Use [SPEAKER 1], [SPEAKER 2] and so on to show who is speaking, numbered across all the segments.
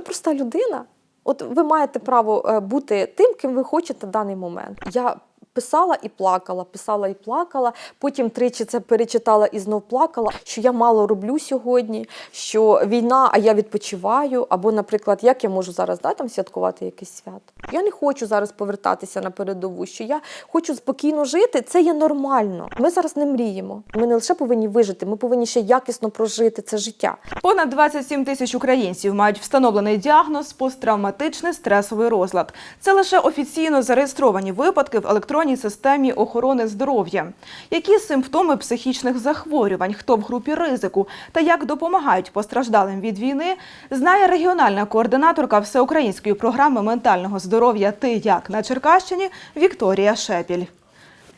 [SPEAKER 1] ви проста людина. От ви маєте право е, бути тим, ким ви хочете в даний момент. Я писала і плакала, писала і плакала. Потім тричі це перечитала і знов плакала, що я мало роблю сьогодні, що війна, а я відпочиваю. Або, наприклад, як я можу зараз да, там святкувати якесь свято. Я не хочу зараз повертатися на передову, що я хочу спокійно жити. Це є нормально. Ми зараз не мріємо. Ми не лише повинні вижити, ми повинні ще якісно прожити це життя.
[SPEAKER 2] Понад 27 тисяч українців мають встановлений діагноз посттравматичний стресовий розлад. Це лише офіційно зареєстровані випадки в електронній системі охорони здоров'я. Які симптоми психічних захворювань, хто в групі ризику та як допомагають постраждалим від війни, знає регіональна координаторка всеукраїнської програми ментального здоров'я Ти як на Черкащині Вікторія Шепіль.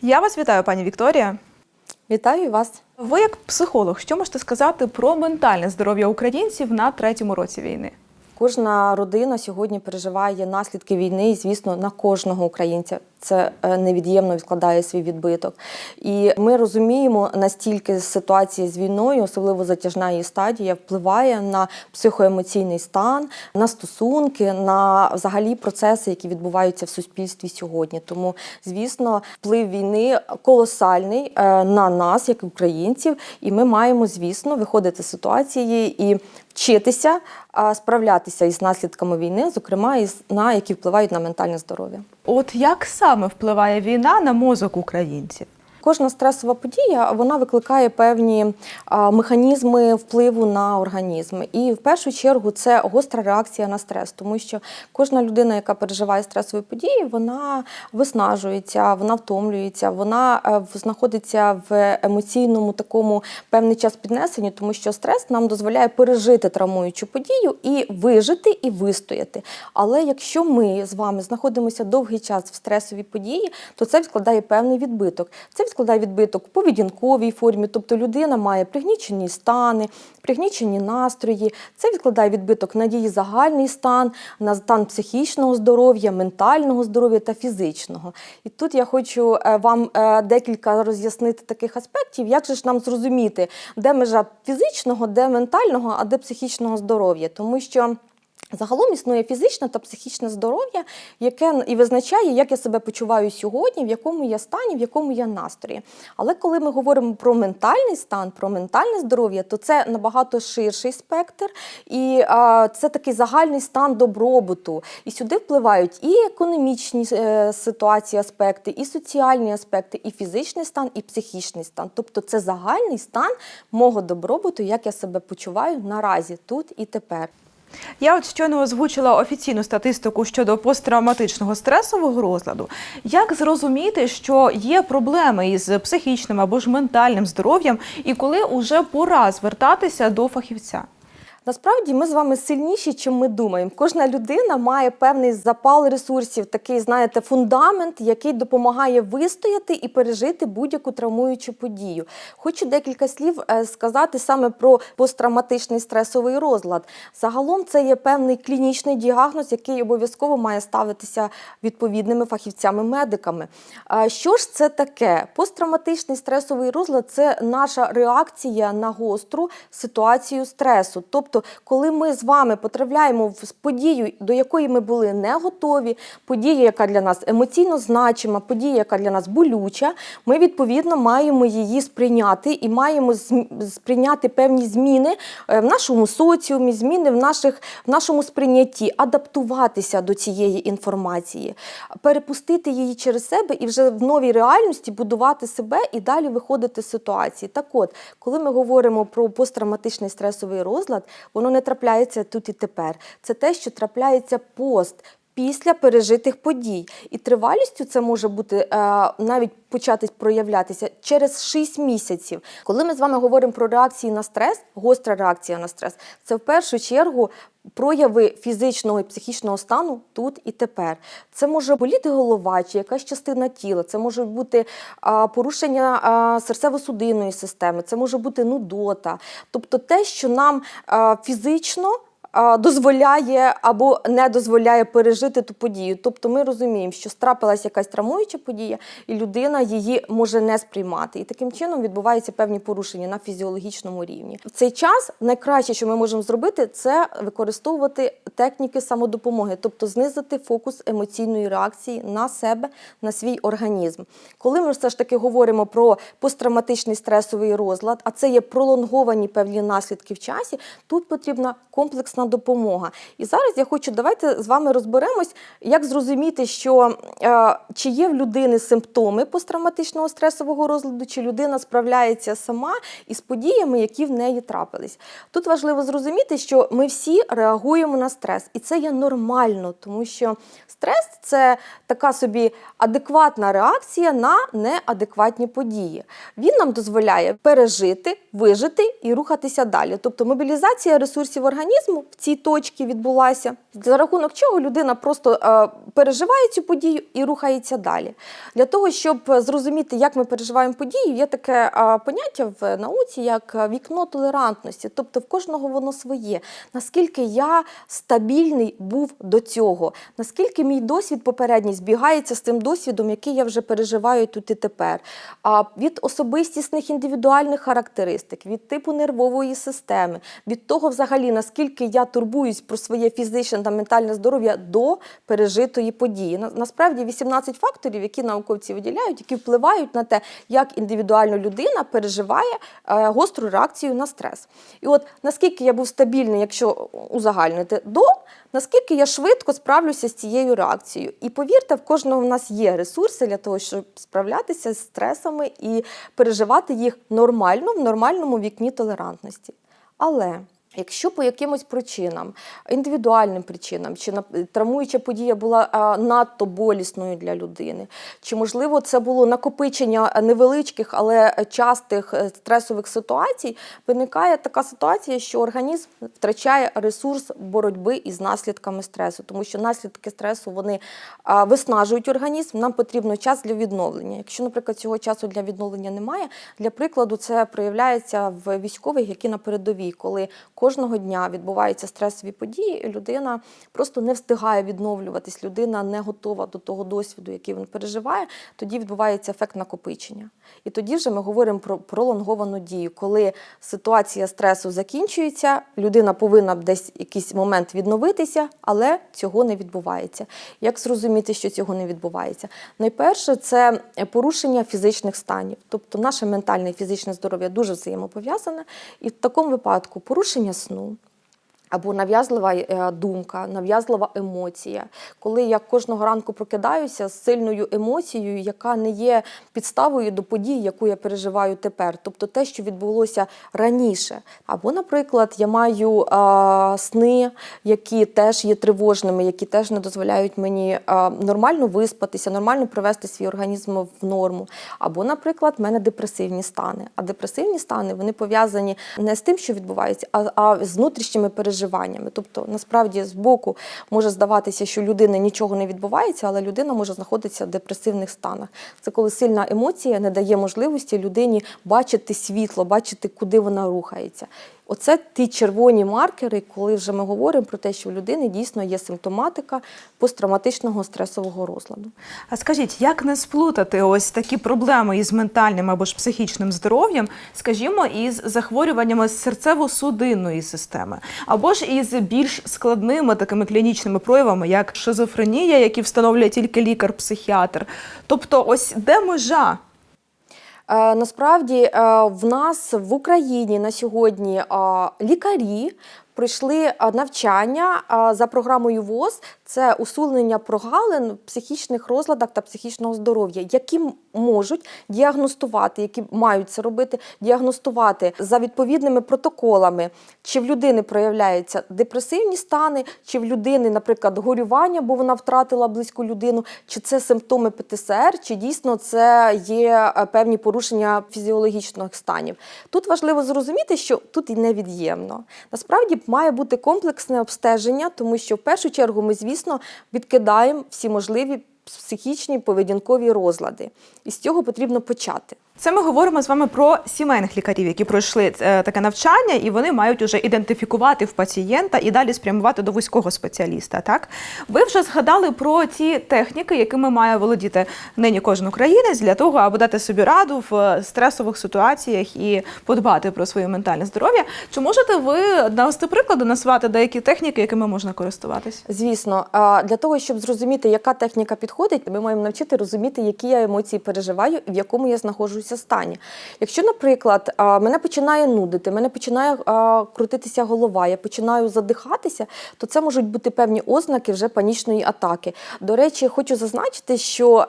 [SPEAKER 2] Я вас вітаю, пані Вікторія.
[SPEAKER 1] Вітаю вас.
[SPEAKER 2] Ви як психолог, що можете сказати про ментальне здоров'я українців на третьому році війни?
[SPEAKER 1] Кожна родина сьогодні переживає наслідки війни, і звісно, на кожного українця це е, невід'ємно відкладає свій відбиток. І ми розуміємо, настільки ситуація з війною, особливо затяжна її стадія, впливає на психоемоційний стан, на стосунки, на взагалі процеси, які відбуваються в суспільстві сьогодні. Тому, звісно, вплив війни колосальний е, на нас, як українців, і ми маємо, звісно, виходити з ситуації і вчитися справлятися із наслідками війни, зокрема із на які впливають на ментальне здоров'я.
[SPEAKER 2] От як саме впливає війна на мозок українців?
[SPEAKER 1] Кожна стресова подія вона викликає певні механізми впливу на організм. І в першу чергу це гостра реакція на стрес, тому що кожна людина, яка переживає стресові події, вона виснажується, вона втомлюється, вона е, знаходиться в емоційному такому певний час піднесенні, тому що стрес нам дозволяє пережити травмуючу подію і вижити і вистояти. Але якщо ми з вами знаходимося довгий час в стресовій події, то це відкладає певний відбиток. Це відкладає відбиток в поведінковій формі, тобто людина має пригнічені стани, пригнічені настрої. Це відкладає відбиток на її загальний стан, на стан психічного здоров'я, ментального здоров'я та фізичного. І тут я хочу е, вам е, декілька роз'яснити таких аспектів, як же ж нам зрозуміти, де межа фізичного, де ментального, а де психічного здоров'я, тому що. Загалом існує фізичне та психічне здоров'я, яке і визначає, як я себе почуваю сьогодні, в якому я стані, в якому я настрої. Але коли ми говоримо про ментальний стан, про ментальне здоров'я, то це набагато ширший спектр, і а, це такий загальний стан добробуту. І сюди впливають і економічні е, ситуації, аспекти, і соціальні аспекти, і фізичний стан, і психічний стан. Тобто це загальний стан мого добробуту, як я себе почуваю наразі, тут і тепер.
[SPEAKER 2] Я от щойно озвучила офіційну статистику щодо посттравматичного стресового розладу. Як зрозуміти, що є проблеми із психічним або ж ментальним здоров'ям, і коли уже пора звертатися до фахівця?
[SPEAKER 1] Насправді ми з вами сильніші, чим ми думаємо. Кожна людина має певний запал ресурсів, такий, знаєте, фундамент, який допомагає вистояти і пережити будь-яку травмуючу подію. Хочу декілька слів е, сказати саме про посттравматичний стресовий розлад. Загалом це є певний клінічний діагноз, який обов'язково має ставитися відповідними фахівцями-медиками. Що ж це таке? Посттравматичний стресовий розлад це наша реакція на гостру ситуацію стресу. Тобто, коли ми з вами потрапляємо в подію, до якої ми були не готові, подія, яка для нас емоційно значима, подія, яка для нас болюча, ми відповідно маємо її сприйняти і маємо сприйняти певні зміни е, в нашому соціумі, зміни в, наших, в нашому сприйнятті, адаптуватися до цієї інформації, перепустити її через себе і вже в новій реальності будувати себе і далі виходити з ситуації. Так от, коли ми говоримо про посттравматичний стресовий розлад, воно не трапляється тут і тепер. Це те, що трапляється пост. Після пережитих подій. І тривалістю це може бути е, навіть почати проявлятися через 6 місяців. Коли ми з вами говоримо про реакції на стрес, гостра реакція на стрес, це в першу чергу прояви фізичного і психічного стану тут і тепер. Це може боліти голова чи якась частина тіла, це може бути а, порушення серцево-судинної системи, це може бути нудота. Тобто те, що нам фізично дозволяє або не дозволяє пережити ту подію. Тобто ми розуміємо, що трапилася якась травмуюча подія, і людина її може не сприймати. І таким чином відбуваються певні порушення на фізіологічному рівні. В цей час найкраще, що ми можемо зробити, це використовувати техніки самодопомоги, тобто знизити фокус емоційної реакції на себе, на свій організм. Коли ми все ж таки говоримо про посттравматичний стресовий розлад, а це є пролонговані певні наслідки в часі, тут потрібна комплексна допомога. І зараз я хочу давайте з вами розберемось, як зрозуміти, що е, чи є в людини симптоми посттравматичного стресового розладу, чи людина справляється сама із подіями, які в неї трапились. Тут важливо зрозуміти, що ми всі реагуємо на стрес, і це є нормально, тому що стрес це така собі адекватна реакція на неадекватні події. Він нам дозволяє пережити, вижити і рухатися далі. Тобто мобілізація ресурсів організму в цій точці відбулася, за рахунок чого людина просто е, переживає цю подію і рухається далі. Для того, щоб зрозуміти, як ми переживаємо подію, є таке е, поняття в науці, як е, вікно толерантності. Тобто в кожного воно своє. Наскільки я стабільний був до цього, наскільки мій досвід попередній збігається з тим досвідом, який я вже переживаю тут і тепер. Від особистісних індивідуальних характеристик, від типу нервової системи, від того, взагалі, наскільки я турбуюсь про своє фізичне та ментальне здоров'я до пережитої події. Насправді 18 факторів, які науковці виділяють, які впливають на те, як індивідуально людина переживає е, гостру реакцію на стрес. І от наскільки я був стабільний, якщо узагальнити до, наскільки я швидко справлюся з цією реакцією. І повірте, в кожного в нас є ресурси для того, щоб справлятися з стресами і переживати їх нормально в нормальному вікні толерантності. Але Якщо по якимось причинам, індивідуальним причинам, чи травмуюча подія була надто болісною для людини, чи можливо це було накопичення невеличких, але частих е, стресових ситуацій, виникає така ситуація, що організм втрачає ресурс боротьби із наслідками стресу, тому що наслідки стресу вони виснажують організм. Нам потрібно час для відновлення. Якщо, наприклад, цього часу для відновлення немає, для прикладу, це проявляється в військових, які на передовій, коли кожного дня відбуваються стресові події, і людина просто не встигає відновлюватись, людина не готова до того досвіду, який він переживає. Тоді відбувається ефект накопичення. І тоді вже ми говоримо про пролонговану дію, коли ситуація стресу закінчується, людина повинна десь якийсь момент відновитися, але цього не відбувається. Як зрозуміти, що цього не відбувається? Найперше, це порушення фізичних станів, тобто наше ментальне і фізичне здоров'я дуже взаємопов'язане, і в такому випадку порушення сну. Або нав'язлива е, думка, нав'язлива емоція. Коли я кожного ранку прокидаюся з сильною емоцією, яка не є підставою до подій, яку я переживаю тепер, тобто те, що відбулося раніше. Або, наприклад, я маю а, сни, які теж є тривожними, які теж не дозволяють мені а, нормально виспатися, нормально привести свій організм в норму. Або, наприклад, в мене депресивні стани. А депресивні стани вони пов'язані не з тим, що відбувається, а, а з внутрішніми переживаннями. Тобто, насправді, з боку може здаватися, що людини нічого не відбувається, але людина може знаходитися в депресивних станах. Це коли сильна емоція не дає можливості людині бачити світло, бачити, куди вона рухається. Оце ті червоні маркери, коли вже ми говоримо про те, що в людини дійсно є симптоматика посттравматичного стресового розладу.
[SPEAKER 2] А скажіть, як не сплутати ось такі проблеми із ментальним або ж психічним здоров'ям, скажімо, із захворюваннями серцево-судинної системи, або ж із більш складними такими клінічними проявами, як шизофренія, які встановлює тільки лікар-психіатр. Тобто, ось де межа?
[SPEAKER 1] Е, Насправді е, в нас в Україні на сьогодні е, лікарі пройшли е, навчання за програмою ВОЗ. Це усунення прогалин в психічних розладах та психічного здоров'я, які можуть діагностувати, які мають це робити, діагностувати за відповідними протоколами, чи в людини проявляються депресивні стани, чи в людини, наприклад, горювання, бо вона втратила близьку людину, чи це симптоми ПТСР, чи дійсно це є е, певні порушення фізіологічних станів. Тут важливо зрозуміти, що тут і невід'ємно. Насправді має бути комплексне обстеження, тому що в першу чергу ми, звісно, відкидаємо всі можливі психічні поведінкові розлади. І з цього потрібно почати.
[SPEAKER 2] Це ми говоримо з вами про сімейних лікарів, які пройшли е, таке навчання, і вони мають уже ідентифікувати в пацієнта і далі спрямувати до вузького спеціаліста. Так ви вже згадали про ті техніки, якими має володіти нині кожен українець для того, аби дати собі раду в е, стресових ситуаціях і подбати про своє ментальне здоров'я. Чи можете ви навести приклади, назвати деякі техніки, якими можна користуватись?
[SPEAKER 1] Звісно, для того, щоб зрозуміти, яка техніка підходить, ми маємо навчити розуміти, які я емоції переживаю і в якому я знаходжуся стані. Якщо, наприклад, мене починає нудити, мене починає крутитися голова, я починаю задихатися, то це можуть бути певні ознаки вже панічної атаки. До речі, хочу зазначити, що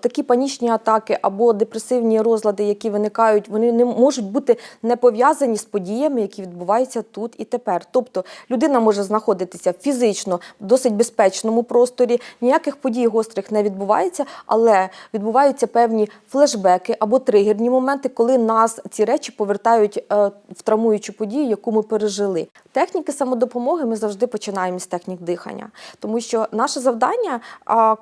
[SPEAKER 1] такі панічні атаки або депресивні розлади, які виникають, вони не можуть бути не пов'язані з подіями, які відбуваються тут і тепер. Тобто людина може знаходитися фізично в досить безпечному просторі, ніяких подій гострих не відбувається, але відбуваються певні флешбеки або тригерні моменти, коли нас ці речі повертають е, в травмуючу подію, яку ми пережили. Техніки самодопомоги ми завжди починаємо з технік дихання, тому що наше завдання,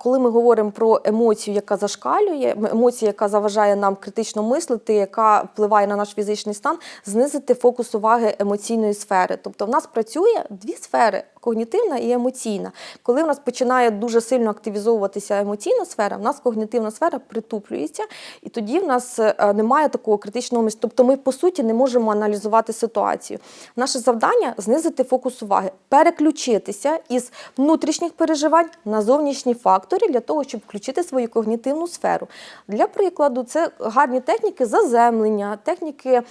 [SPEAKER 1] коли ми говоримо про емоцію, яка зашкалює, емоцію, яка заважає нам критично мислити, яка впливає на наш фізичний стан, знизити фокус уваги емоційної сфери. Тобто в нас працює дві сфери. Когнітивна і емоційна. Коли в нас починає дуже сильно активізовуватися емоційна сфера, в нас когнітивна сфера притуплюється, і тоді в нас е, немає такого критичного мислення. Тобто ми, по суті, не можемо аналізувати ситуацію. Наше завдання знизити фокус уваги, переключитися із внутрішніх переживань на зовнішні фактори для того, щоб включити свою когнітивну сферу. Для прикладу, це гарні техніки заземлення, техніки.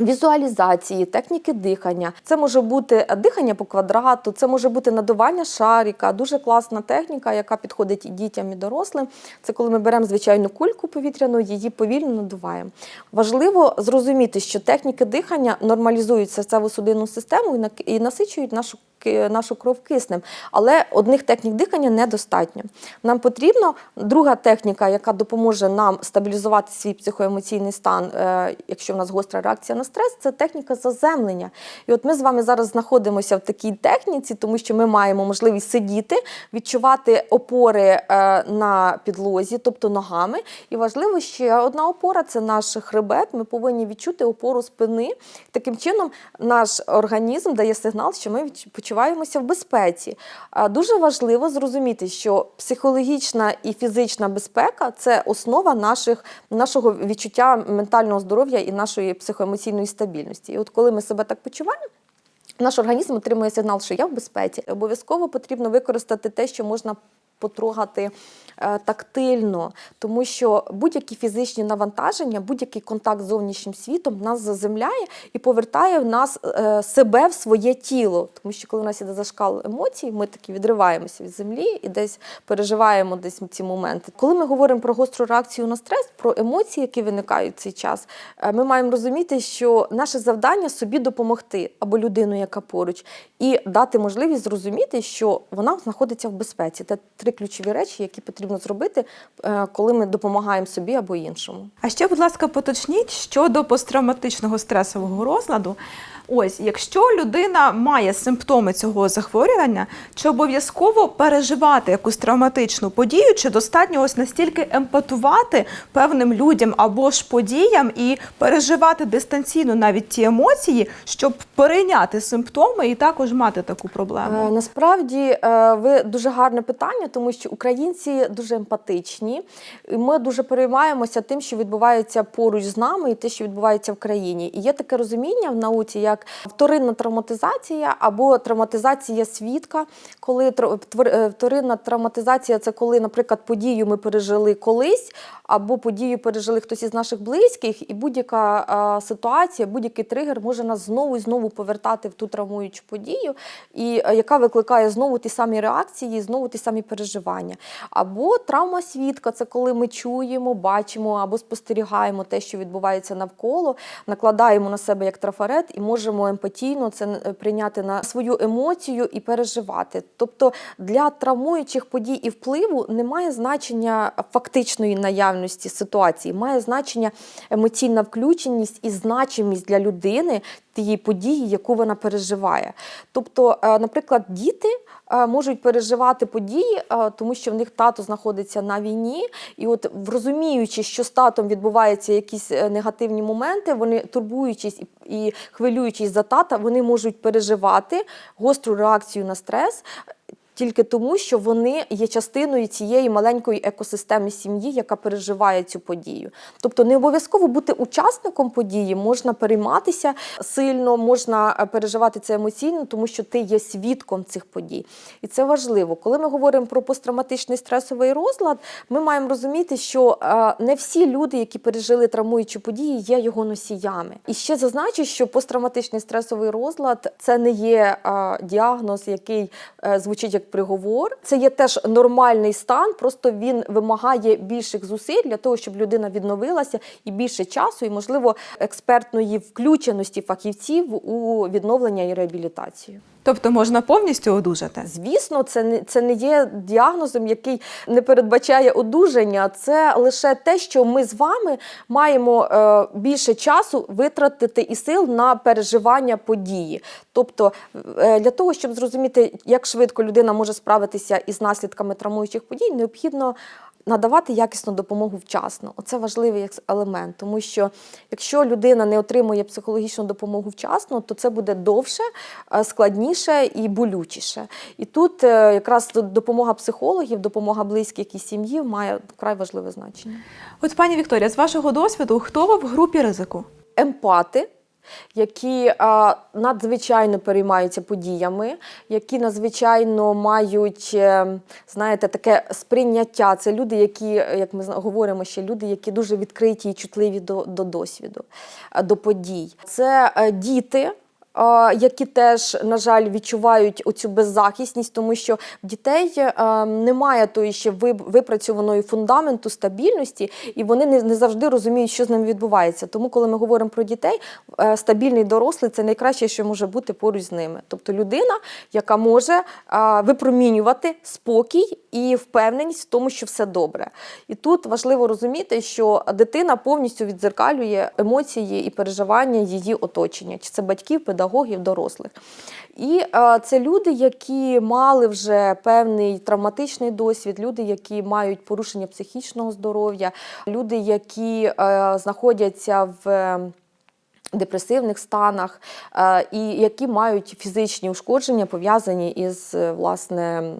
[SPEAKER 1] Візуалізації, техніки дихання. Це може бути дихання по квадрату, це може бути надування шарика. Дуже класна техніка, яка підходить і дітям, і дорослим. Це коли ми беремо звичайну кульку повітряну, її повільно надуваємо. Важливо зрозуміти, що техніки дихання нормалізують серцево-судинну систему і насичують нашу нашу кров киснем. Але одних технік дихання недостатньо. Нам потрібна друга техніка, яка допоможе нам стабілізувати свій психоемоційний стан, е, якщо в нас гостра реакція на стрес, це техніка заземлення. І от ми з вами зараз знаходимося в такій техніці, тому що ми маємо можливість сидіти, відчувати опори е, на підлозі, тобто ногами. І важливо ще одна опора це наш хребет. Ми повинні відчути опору спини. Таким чином, наш організм дає сигнал, що ми відч- почуваємося в безпеці. Дуже важливо зрозуміти, що психологічна і фізична безпека це основа наших, нашого відчуття ментального здоров'я і нашої психоемоційної стабільності. І от коли ми себе так почуваємо. Наш організм отримує сигнал, що я в безпеці. Обов'язково потрібно використати те, що можна потрогати е, тактильно, тому що будь-які фізичні навантаження, будь-який контакт з зовнішнім світом нас заземляє і повертає в нас е, себе в своє тіло. Тому що коли у нас іде зашкал емоцій, ми таки відриваємося від землі і десь переживаємо десь ці моменти. Коли ми говоримо про гостру реакцію на стрес, про емоції, які виникають в цей час, е, ми маємо розуміти, що наше завдання собі допомогти або людину, яка поруч, і дати можливість зрозуміти, що вона знаходиться в безпеці. Три ключові речі, які потрібно зробити, е, коли ми допомагаємо собі або іншому.
[SPEAKER 2] А ще, будь ласка, поточніть щодо посттравматичного стресового розладу. Ось, якщо людина має симптоми цього захворювання, чи обов'язково переживати якусь травматичну подію, чи достатньо ось настільки емпатувати певним людям або ж подіям і переживати дистанційно навіть ті емоції, щоб перейняти симптоми і також мати таку проблему?
[SPEAKER 1] Е, Насправді е, ви дуже гарне питання, тому що українці дуже емпатичні. І ми дуже переймаємося тим, що відбувається поруч з нами, і те, що відбувається в країні. І є таке розуміння в науці, як вторинна травматизація або травматизація свідка. Коли е, вторинна травматизація це коли, наприклад, подію ми пережили колись, або подію пережили хтось із наших близьких, і будь-яка ситуація, будь-який тригер може нас знову і знову повертати в ту травмуючу подію, і е, яка викликає знову ті самі реакції, знову ті самі переживання. Або травма свідка це коли ми чуємо, бачимо або спостерігаємо те, що відбувається навколо, накладаємо на себе як трафарет і можемо емпатійно це е, прийняти на свою емоцію і переживати. Тобто для травмуючих подій і впливу немає значення фактичної наявності ситуації, має значення емоційна включеність і значимість для людини тієї події, яку вона переживає. Тобто, е, наприклад, діти е, можуть переживати події, е, тому що в них тато знаходиться на війні, і от розуміючи, що з татом відбуваються якісь негативні моменти, вони турбуючись і хвилюючись за тата, вони можуть переживати гостру реакцію на стрес. Тільки тому, що вони є частиною цієї маленької екосистеми сім'ї, яка переживає цю подію. Тобто не обов'язково бути учасником події, можна перейматися сильно, можна е, переживати це емоційно, тому що ти є свідком цих подій. І це важливо. Коли ми говоримо про посттравматичний стресовий розлад, ми маємо розуміти, що е, не всі люди, які пережили травмуючі події, є його носіями. І ще зазначу, що посттравматичний стресовий розлад це не є е, діагноз, який звучить як приговор. Це є теж нормальний стан, просто він вимагає більших зусиль для того, щоб людина відновилася і більше часу, і можливо експертної включеності фахівців у відновлення і реабілітацію.
[SPEAKER 2] Тобто можна повністю одужати.
[SPEAKER 1] Звісно, це не це не є діагнозом, який не передбачає одужання. Це лише те, що ми з вами маємо е, більше часу витратити і сил на переживання події. Тобто, е, для того, щоб зрозуміти, як швидко людина може справитися із наслідками травмуючих подій, необхідно. Надавати якісну допомогу вчасно. Оце важливий елемент, тому що якщо людина не отримує психологічну допомогу вчасно, то це буде довше, е, складніше і болючіше. І тут е, якраз допомога психологів, допомога близьких і сім'ї має вкрай важливе значення.
[SPEAKER 2] От пані Вікторія, з вашого досвіду, хто ви в групі ризику?
[SPEAKER 1] Емпати. Які а, надзвичайно переймаються подіями, які надзвичайно мають, е, знаєте, таке сприйняття. Це люди, які, як ми говоримо ще, люди, які дуже відкриті і чутливі до, до досвіду, до подій. Це е, діти. Які теж, на жаль, відчувають оцю беззахисність, тому що в дітей е, немає тої ще випрацьованої фундаменту стабільності, і вони не, не завжди розуміють, що з ними відбувається. Тому, коли ми говоримо про дітей, е, стабільний дорослий це найкраще, що може бути поруч з ними. Тобто людина, яка може е, випромінювати спокій і впевненість в тому, що все добре. І тут важливо розуміти, що дитина повністю відзеркалює емоції і переживання її оточення, чи це батьків, педагогів, дорослих. І е, це люди, які мали вже певний травматичний досвід, люди, які мають порушення психічного здоров'я, люди, які е, знаходяться в. Депресивних станах, е, і які мають фізичні ушкодження, пов'язані із е, власне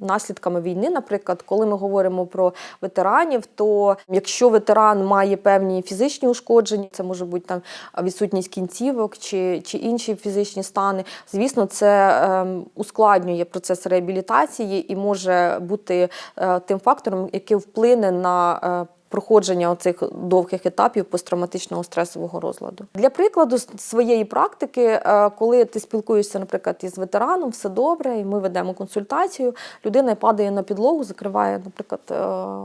[SPEAKER 1] наслідками війни. Наприклад, коли ми говоримо про ветеранів, то якщо ветеран має певні фізичні ушкодження, це може бути там відсутність кінцівок чи, чи інші фізичні стани, звісно, це ем, ускладнює процес реабілітації і може бути е, тим фактором, який вплине на проходження оцих довгих етапів посттравматичного стресового розладу. Для прикладу з своєї практики, е, коли ти спілкуєшся, наприклад, із ветераном, все добре, і ми ведемо консультацію, людина падає на підлогу, закриває, наприклад, е,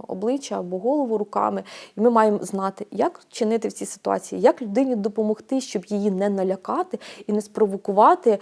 [SPEAKER 1] обличчя або голову руками, і ми маємо знати, як чинити в цій ситуації, як людині допомогти, щоб її не налякати і не спровокувати е,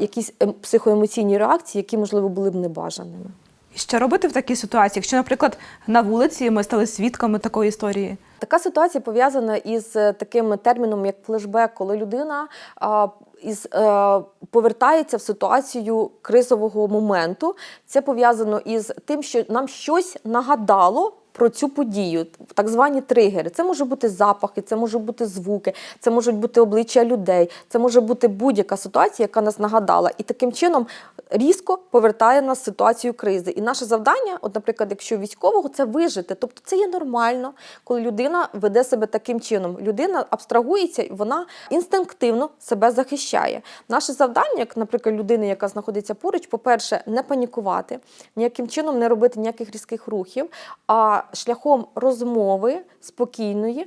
[SPEAKER 1] якісь ем- психоемоційні реакції, які, можливо, були б небажаними.
[SPEAKER 2] І що робити в такій ситуації, якщо, наприклад, на вулиці ми стали свідками такої історії?
[SPEAKER 1] Така ситуація пов'язана із е, таким терміном, як флешбек, коли людина а, із, е, повертається в ситуацію кризового моменту. Це пов'язано із тим, що нам щось нагадало. Про цю подію, так звані тригери. Це може бути запахи, це може бути звуки, це можуть бути обличчя людей, це може бути будь-яка ситуація, яка нас нагадала. І таким чином різко повертає нас в ситуацію кризи. І наше завдання, от, наприклад, якщо військового, це вижити. Тобто це є нормально, коли людина веде себе таким чином. Людина абстрагується і вона інстинктивно себе захищає. Наше завдання, як, наприклад, людини, яка знаходиться поруч, по-перше, не панікувати, ніяким чином не робити ніяких різких рухів, а шляхом розмови спокійної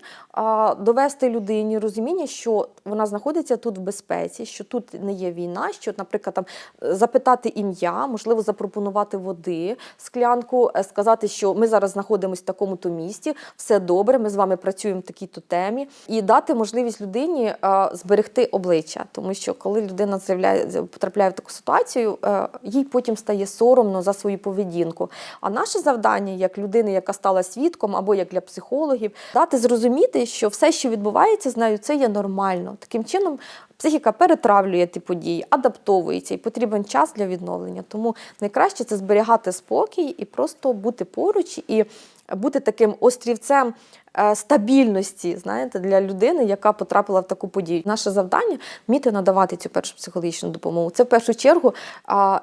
[SPEAKER 1] довести людині розуміння, що вона знаходиться тут в безпеці, що тут не є війна, що, наприклад, там запитати ім'я, можливо, запропонувати води, склянку, е, сказати, що ми зараз знаходимося в такому-то місті, все добре, ми з вами працюємо в такій-то темі, і дати можливість людині е, зберегти обличчя, тому що коли людина потрапляє в таку ситуацію, е, їй потім стає соромно за свою поведінку. А наше завдання, як людини, яка стала свідком, або як для психологів, дати зрозуміти, що все, що відбувається з нею, це є нормально. Таким чином, психіка перетравлює ті події, адаптовується і потрібен час для відновлення. Тому найкраще це зберігати спокій і просто бути поруч і бути таким острівцем стабільності, знаєте, для людини, яка потрапила в таку подію. Наше завдання вміти надавати цю першу психологічну допомогу. Це в першу чергу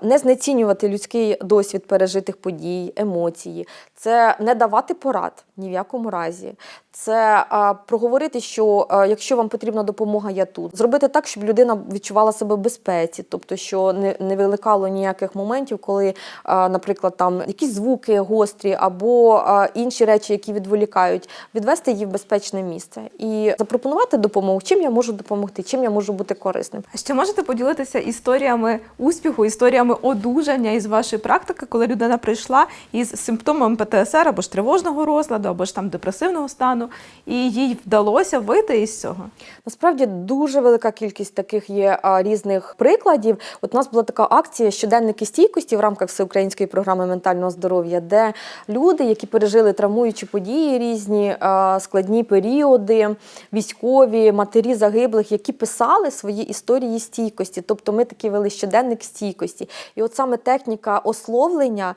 [SPEAKER 1] не знецінювати людський досвід пережитих подій, емоції, це не давати порад ні в якому разі. Це проговорити, що якщо вам потрібна допомога, я тут. Зробити так, щоб людина відчувала себе в безпеці, тобто, що не, не виникало ніяких моментів, коли, наприклад, там якісь звуки гострі або інші речі, які відволікають, відвести її в безпечне місце і запропонувати допомогу, чим я можу допомогти, чим я можу бути корисним.
[SPEAKER 2] А ще можете поділитися історіями успіху, історіями одужання із вашої практики, коли людина прийшла із симптомами ПТСР або ж тривожного розладу, або ж там депресивного стану, і їй вдалося вийти із цього?
[SPEAKER 1] Насправді дуже велика кількість таких є різних прикладів. От у нас була така акція щоденники стійкості в рамках всеукраїнської програми ментального здоров'я, де люди, які пережили травмуючі події різні, складні періоди, військові, матері загиблих, які писали свої історії стійкості. Тобто ми такі вели щоденник стійкості. І от саме техніка ословлення,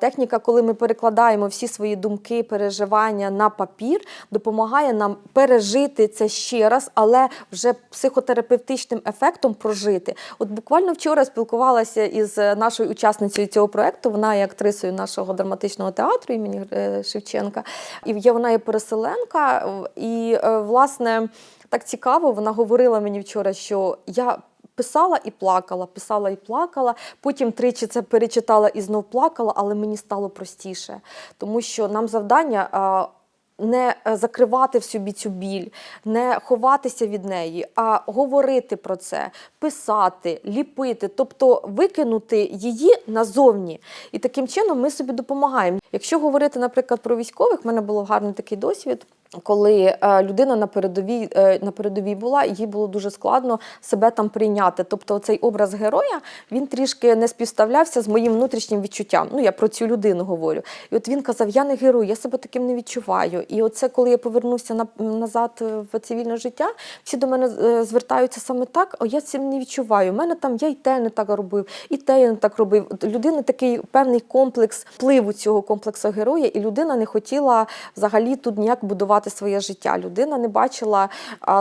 [SPEAKER 1] техніка, коли ми перекладаємо всі свої думки, переживання на папір, допомагає нам пережити це ще раз, але вже психотерапевтичним ефектом прожити. От буквально вчора спілкувалася із нашою учасницею цього проекту. Вона є актрисою нашого драматичного театру імені е, Шевченка. І є вона є переселенка. І е, власне так цікаво, вона говорила мені вчора, що я. Писала і плакала, писала і плакала. Потім тричі це перечитала і знов плакала, але мені стало простіше, тому що нам завдання. Не е, закривати в собі цю біль, не ховатися від неї, а говорити про це, писати, ліпити, тобто викинути її назовні. І таким чином ми собі допомагаємо. Якщо говорити, наприклад, про військових, в мене був гарний такий досвід. Коли е, людина на передовій, е, на передовій була, їй було дуже складно себе там прийняти. Тобто цей образ героя він трішки не співставлявся з моїм внутрішнім відчуттям. Ну я про цю людину говорю. І от він казав: Я не герой, я себе таким не відчуваю. І оце, коли я повернувся на, назад в цивільне життя, всі до мене е, звертаються саме так, а я цим не відчуваю. У мене там я й те не так робив, і те я не так робив. От Людина такий певний комплекс впливу цього комплексу героя, і людина не хотіла взагалі тут ніяк будувати своє життя. Людина не бачила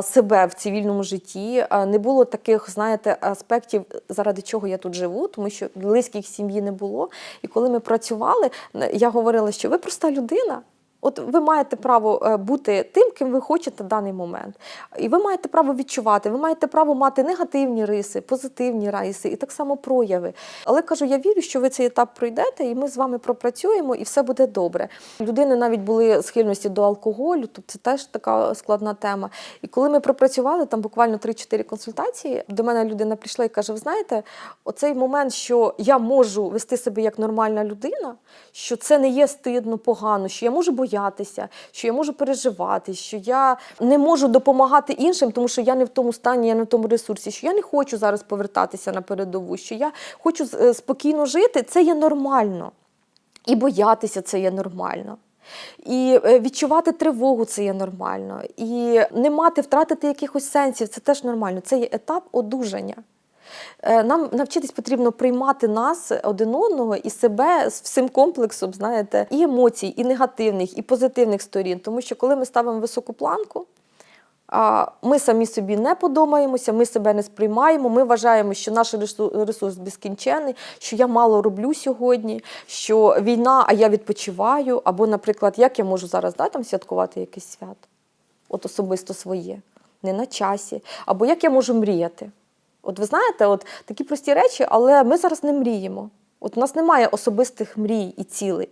[SPEAKER 1] себе в цивільному житті, не було таких, знаєте, аспектів, заради чого я тут живу, тому що близьких сім'ї не було. І коли ми працювали, я говорила, що ви проста людина. От ви маєте право е, бути тим, ким ви хочете в даний момент. І ви маєте право відчувати, ви маєте право мати негативні риси, позитивні риси і так само прояви. Але кажу, я вірю, що ви цей етап пройдете, і ми з вами пропрацюємо, і все буде добре. Людини навіть були схильності до алкоголю, тобто це теж така складна тема. І коли ми пропрацювали там буквально 3-4 консультації, до мене людина прийшла і каже: Ви знаєте, оцей момент, що я можу вести себе як нормальна людина, що це не є стидно, погано, що я можу боятися, що я можу переживати, що я не можу допомагати іншим, тому що я не в тому стані, я не в тому ресурсі, що я не хочу зараз повертатися на передову, що я хочу е, спокійно жити, це є нормально. І боятися це є нормально. І е, відчувати тривогу це є нормально. І не мати, втратити якихось сенсів це теж нормально. Це є етап одужання. Е, Нам навчитись потрібно приймати нас один одного і себе з всім комплексом, знаєте, і емоцій, і негативних, і позитивних сторін. Тому що коли ми ставимо високу планку, ми самі собі не подобаємося, ми себе не сприймаємо. Ми вважаємо, що наш ресурс безкінчений, що я мало роблю сьогодні, що війна, а я відпочиваю. Або, наприклад, як я можу зараз да, там святкувати якесь свято, от особисто своє, не на часі. Або як я можу мріяти. От ви знаєте, от такі прості речі, але ми зараз не мріємо. От у нас немає особистих мрій і цілей.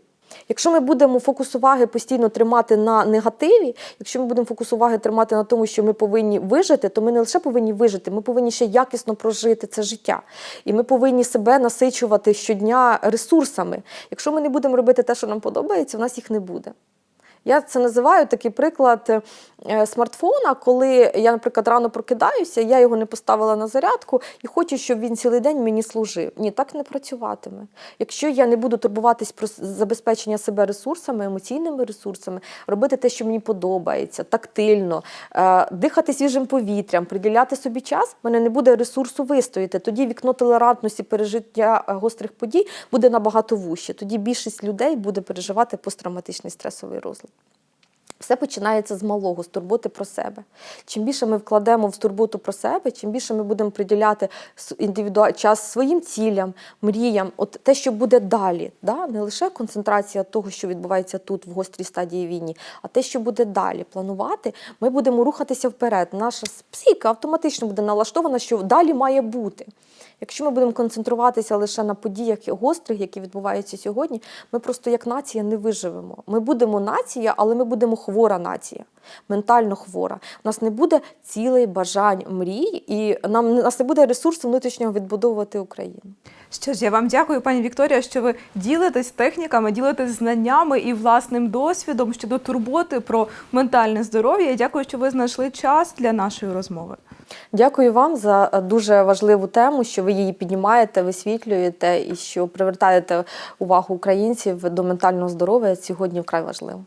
[SPEAKER 1] Якщо ми будемо фокус уваги постійно тримати на негативі, якщо ми будемо фокус уваги тримати на тому, що ми повинні вижити, то ми не лише повинні вижити, ми повинні ще якісно прожити це життя. І ми повинні себе насичувати щодня ресурсами. Якщо ми не будемо робити те, що нам подобається, в нас їх не буде. Я це називаю такий приклад е, смартфона, коли я, наприклад, рано прокидаюся, я його не поставила на зарядку і хочу, щоб він цілий день мені служив. Ні, так не працюватиме. Якщо я не буду турбуватись про забезпечення себе ресурсами, емоційними ресурсами, робити те, що мені подобається, тактильно, е, дихати свіжим повітрям, приділяти собі час, в мене не буде ресурсу вистояти. Тоді вікно толерантності пережиття е, гострих подій буде набагато вужче. Тоді більшість людей буде переживати посттравматичний стресовий розлад. Все починається з малого, з турботи про себе. Чим більше ми вкладемо в турботу про себе, чим більше ми будемо приділяти с- час своїм цілям, мріям, от те, що буде далі, да? не лише концентрація того, що відбувається тут, в гострій стадії війни, а те, що буде далі, планувати, ми будемо рухатися вперед. Наша психіка автоматично буде налаштована, що далі має бути. Якщо ми будемо концентруватися лише на подіях гострих, які відбуваються сьогодні, ми просто як нація не виживемо. Ми будемо нація, але ми будемо хвора нація, ментально хвора. У нас не буде цілей, бажань, мрій, і нам у нас не буде ресурсу внутрішнього відбудовувати Україну.
[SPEAKER 2] Що ж, я вам дякую, пані Вікторія, що ви ділитесь техніками, ділитесь знаннями і власним досвідом щодо турботи про ментальне здоров'я. І дякую, що ви знайшли час для нашої розмови.
[SPEAKER 1] Дякую вам за е, дуже важливу тему, що ви її піднімаєте, висвітлюєте і що привертаєте увагу українців до ментального здоров'я сьогодні вкрай важливо.